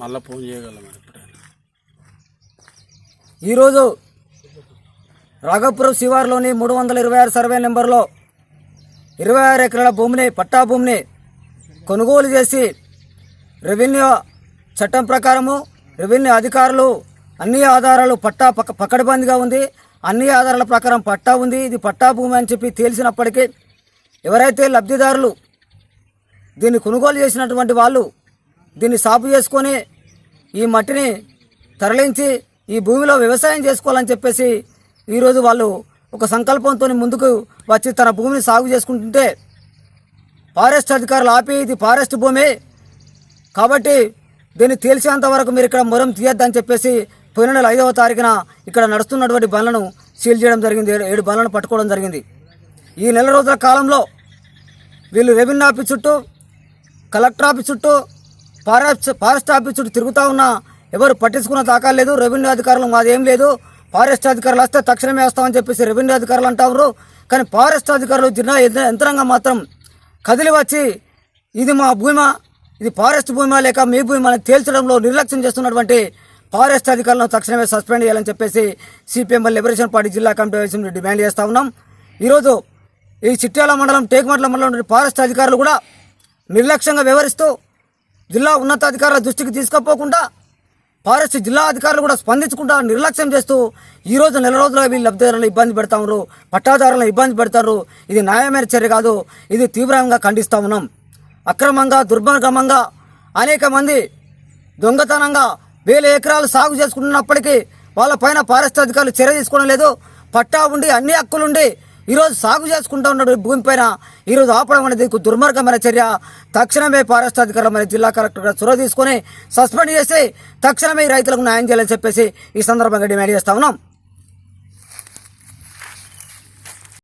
మళ్ళీ ఫోన్ చేయగలం ఎప్పుడైనా. ఈరోజు రాఘపురం శివార్లోని మూడు వందల ఇరవై ఆరు సర్వే నెంబర్లో ఇరవై ఆరు ఎకరాల భూమిని పట్టా భూమిని కొనుగోలు చేసి రెవెన్యూ చట్టం ప్రకారము రెవెన్యూ అధికారులు అన్ని ఆధారాలు పట్టా పక్క పక్కడబందిగా ఉంది. అన్ని ఆధారాల ప్రకారం పట్టా ఉంది. ఇది పట్టా భూమి అని చెప్పి తేల్చినప్పటికీ ఎవరైతే లబ్ధిదారులు దీన్ని కొనుగోలు చేసినటువంటి వాళ్ళు దీన్ని సాపు చేసుకొని ఈ మట్టిని తరలించి ఈ భూమిలో వ్యవసాయం చేసుకోవాలని చెప్పేసి ఈరోజు వాళ్ళు ఒక సంకల్పంతో ముందుకు వచ్చి తన భూమిని సాగు చేసుకుంటుంటే ఫారెస్ట్ అధికారులు ఆపి ఇది ఫారెస్ట్ భూమి. కాబట్టి దీన్ని తేల్చేంత వరకు మీరు ఇక్కడ మొరం తీయొద్దని చెప్పేసి పోయిన నెల ఐదవ తారీఖున ఇక్కడ నడుస్తున్నటువంటి బండ్లను సీల్ చేయడం జరిగింది. ఏడు- ఏడు బండ్లను పట్టుకోవడం జరిగింది. ఈ నెల రోజుల కాలంలో వీళ్ళు రెవెన్యూ ఆఫీస్ చుట్టూ కలెక్టర్ ఆఫీస్ చుట్టూ ఫారెస్ట్ ఫారెస్ట్ ఆఫీస్ చుట్టూ తిరుగుతూ ఉన్నా ఎవరు పట్టించుకున్న దాకా లేదు రెవెన్యూ అధికారులు మాదేం లేదు. ఫారెస్ట్ అధికారులు వస్తే తక్షణమే వేస్తామని చెప్పేసి రెవెన్యూ అధికారులు అంటారు. కానీ ఫారెస్ట్ అధికారులు జిల్లా యంత్ర- యంత్రాంగం మాత్రం కదిలి వచ్చి ఇది మా భూమా ఇది ఫారెస్ట్ భూమా లేక మీ భూమి అని తేల్చడంలో నిర్లక్ష్యం చేస్తున్నటువంటి ఫారెస్ట్ అధికారులను తక్షణమే సస్పెండ్ చేయాలని చెప్పేసి సిపిఎం లిబరేషన్ పార్టీ జిల్లా కమిటీ డిమాండ్ చేస్తూ ఉన్నాం. ఈరోజు ఈ చిట్యాల మండలం టేకుమట్ల మండలం ఫారెస్ట్ అధికారులు కూడా నిర్లక్ష్యంగా వ్యవహరిస్తూ జిల్లా ఉన్నతాధికారుల దృష్టికి తీసుకుపోకుండా ఫారెస్ట్ జిల్లా అధికారులు కూడా స్పందించకుండా నిర్లక్ష్యం చేస్తూ ఈ రోజు నెల రోజులుగా వీళ్ళు లబ్ధిదారులను ఇబ్బంది పెడతా పట్టాదారులను ఇబ్బంది పెడతారు. ఇది న్యాయమైన చర్య కాదు ఇది తీవ్రంగా ఖండిస్తా ఉన్నాం. అక్రమంగా దుర్మార్గమంగా అనేక మంది దొంగతనంగా వేల ఎకరాలు సాగు చేసుకుంటున్నప్పటికీ వాళ్ళపైన ఫారెస్ట్ అధికారులు చర్య తీసుకోవడం లేదు. పట్టా ఉండి అన్ని హక్కులుండి ఈరోజు సాగు చేసుకుంటూ ఉన్నాడు భూమిపైన ఈరోజు ఆపడం అనేది దుర్మార్గమైన చర్య. తక్షణమే ఫారెస్ట్ అధికారులు మన జిల్లా కలెక్టర్ గారు చొరవ తీసుకొని సస్పెండ్ చేసి తక్షణమే ఈ రైతులకు న్యాయం చేయాలని చెప్పేసి ఈ సందర్భంగా డిమాండ్ చేస్తా ఉన్నాం.